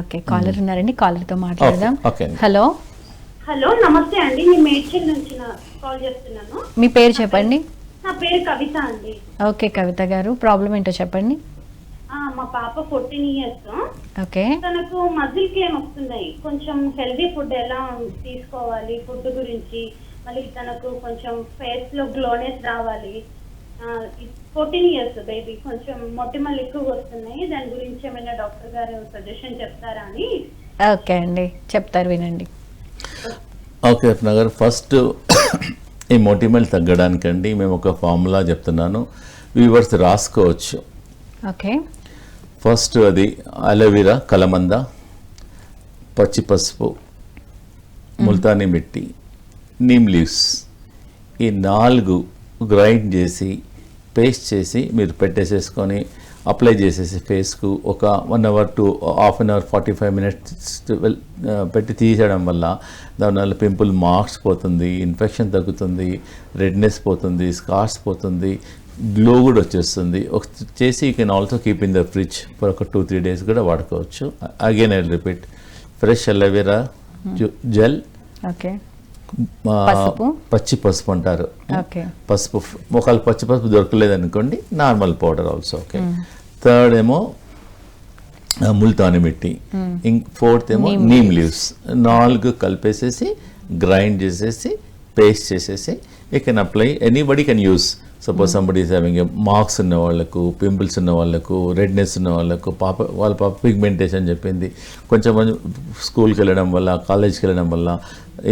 Okay caller ఉన్నారండి కాలర్తో మాట్లాడదాం. Hello. Hello నమస్తే అండి. నేను మేడ్చల్ నుంచి కాల్ చేస్తున్నాను. మీ పేరు చెప్పండి. నా పేరు కవిత అండి. ఓకే కవిత గారు. ప్రాబ్లం ఏంటో చెప్పండి. ఆ, మా పాప ఫోర్టీన్ ఇయర్స్. ఓకే. తనకు మజిల్ కేమ్ వస్తున్నాయి. కొంచెం హెల్దీ ఫుడ్ ఎలా తీసుకోవాలి ఫుడ్ గురించి. మళ్ళీ తనకు కొంచెం ఫేస్లో గ్లోనెస్ రావాలి. ఫోర్టీన్ ఇయర్స్ బేబీ కొంచెం మొటిమలు ఎక్కువ వస్తున్నాయి. దాని గురించి ఏమైనా డాక్టర్ గారు సజెషన్ చెప్తారా అని? ఓకే అండి. చెప్తారు వినండి. ఓకే రత్న గారు ఫస్ట్ ఈ మొటిమల్ తగ్గడానికండి మేము ఒక ఫార్ములా చెప్తున్నాను. వ్యూవర్స్ రాసుకోవచ్చు. ఓకే. ఫస్ట్ అది అలోవెరా కలమంద పచ్చి పసుపు ముల్తానీ మిట్టి నీమ్ లీవ్స్ ఈ నాలుగు గ్రైండ్ చేసి పేస్ట్ చేసి మీరు పెట్టేసేసుకొని అప్లై చేసేసి ఫేస్కు ఒక one hour to half an hour forty five minutes పెట్టి తీసేయడం వల్ల దానివల్ల పింపుల్ మార్క్స్ పోతుంది ఇన్ఫెక్షన్ తగ్గుతుంది రెడ్నెస్ పోతుంది స్కార్స్ పోతుంది గ్లో కూడా వచ్చేస్తుంది. ఒక చేసి you can also keep in the fridge for ఒక టూ త్రీ డేస్ కూడా వాడుకోవచ్చు. Again I repeat fresh aloe vera gel okay. పచ్చి పసుపు అంటారు. పసుపు ఒకవేళ పచ్చి పసుపు దొరకలేదు అనుకోండి normal powder also okay. Third ఏమో ముల్తాని మిట్టి. ఇంక్ ఫోర్త్ ఏమో నీమ్ లీవ్స్ నాలుగు కలిపేసేసి గ్రైండ్ చేసేసి పేస్ట్ చేసేసి you can apply anybody can use suppose somebody is having marks ఉన్న వాళ్ళకు పింపుల్స్ ఉన్న వాళ్ళకు రెడ్నెస్ ఉన్న వాళ్ళకు పాప వాళ్ళ పాప పిగ్మెంటేషన్ చెప్పింది. కొంచెం స్కూల్కి వెళ్ళడం వల్ల కాలేజ్కి వెళ్ళడం వల్ల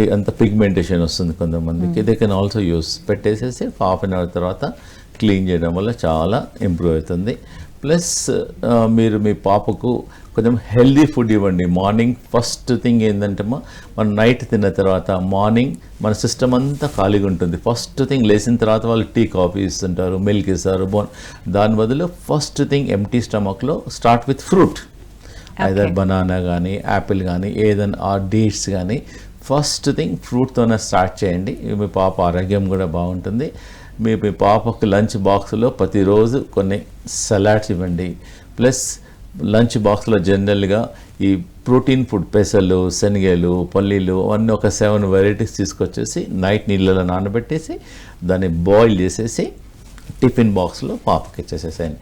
ఈ అంత పిగ్మెంటేషన్ వస్తుంది కొంతమందికి. దే కెన్ ఆల్సో యూస్ పెట్టేసేసి హాఫ్ అన్ అవర్ తర్వాత క్లీన్ చేయడం వల్ల చాలా ఇంప్రూవ్ అవుతుంది. ప్లస్ మీరు మీ పాపకు కొంచెం హెల్దీ ఫుడ్ ఇవ్వండి. మార్నింగ్ ఫస్ట్ థింగ్ ఏంటంటే మనం నైట్ తిన్న తర్వాత మార్నింగ్ మన సిస్టమ్ అంతా ఖాళీగా ఉంటుంది. ఫస్ట్ థింగ్ లేచిన తర్వాత వాళ్ళు టీ కాఫీ ఇస్తుంటారు మిల్క్ ఇస్తారు బోన్. దాని బదులు first thing empty స్టమక్లో start with fruit. Either banana కానీ యాపిల్ కానీ ఏదైనా ఆ డేట్స్ కానీ ఫస్ట్ థింగ్ ఫ్రూట్తోనే స్టార్ట్ చేయండి. మీ పాప ఆరోగ్యం కూడా బాగుంటుంది. మీ మీ పాపకు లంచ్ బాక్స్లో ప్రతిరోజు కొన్ని సలాడ్స్ ఇవ్వండి. ప్లస్ లంచ్ బాక్స్లో జనరల్గా ఈ ప్రోటీన్ ఫుడ్ పెసలు శనగలు పల్లీలు అవన్నీ ఒక సెవెన్ వెరైటీస్ తీసుకొచ్చేసి నైట్ నీళ్ళలో నానబెట్టేసి దాన్ని బాయిల్ చేసేసి టిఫిన్ బాక్స్లో పాపకి ఇచ్చేసేసాను